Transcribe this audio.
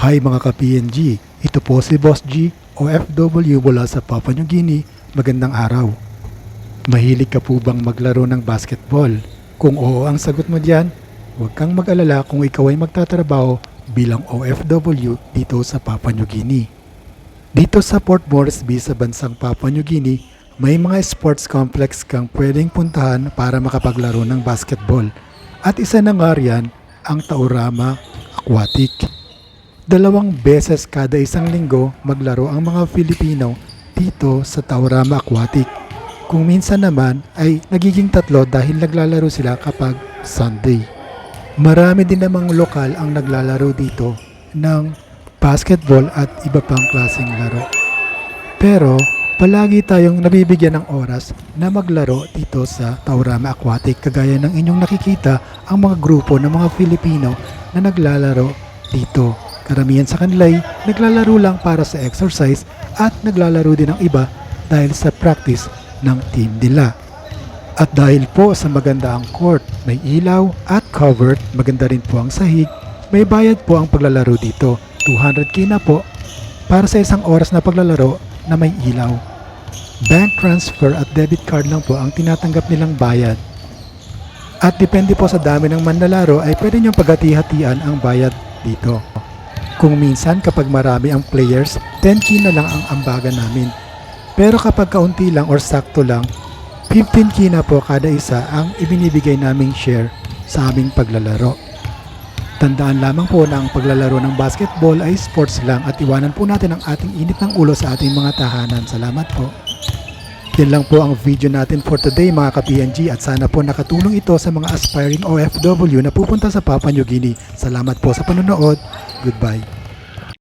Hi mga ka-PNG, ito po si Boss G, OFW mula sa Papua New Guinea. Magandang araw. Mahilig ka po bang maglaro ng basketball? Kung oo ang sagot mo diyan, huwag kang mag-alala kung ikaw ay magtatrabaho bilang OFW dito sa Papua New Guinea. Dito sa Port Moresby sa bansang Papua New Guinea, may mga sports complex kang pwedeng puntahan para makapaglaro ng basketball. At isa na nga riyan ang Taurama Aquatic. Dalawang beses kada isang linggo maglaro ang mga Filipino dito sa Taurama Aquatic. Kung minsan naman ay nagiging tatlo dahil naglalaro sila kapag Sunday. Marami din namang lokal ang naglalaro dito ng basketball at iba pang klaseng laro. Pero palagi tayong nabibigyan ng oras na maglaro dito sa Taurama Aquatic kagaya ng inyong nakikita ang mga grupo ng mga Filipino na naglalaro dito. Karamihan sa kanila ay naglalaro lang para sa exercise at naglalaro din ng iba dahil sa practice ng team nila. At dahil po sa maganda ang court, may ilaw at covered, maganda rin po ang sahig, may bayad po ang paglalaro dito. 200k na po para sa isang oras na paglalaro na may ilaw. Bank transfer at debit card lang po ang tinatanggap nilang bayad. At depende po sa dami ng manlalaro ay pwede niyong paghati-hatian ang bayad dito. Kung minsan kapag marami ang players, 10k na lang ang ambagan namin. Pero kapag kaunti lang or sakto lang, 15k na po kada isa ang ibinibigay naming share sa aming paglalaro. Tandaan lamang po na ang paglalaro ng basketball ay sports lang at iwanan po natin ang ating init ng ulo sa ating mga tahanan. Salamat po. Yan lang po ang video natin for today mga ka-PNG at sana po nakatulong ito sa mga aspiring OFW na pupunta sa Papua New Guinea. Salamat po sa panonood. Goodbye.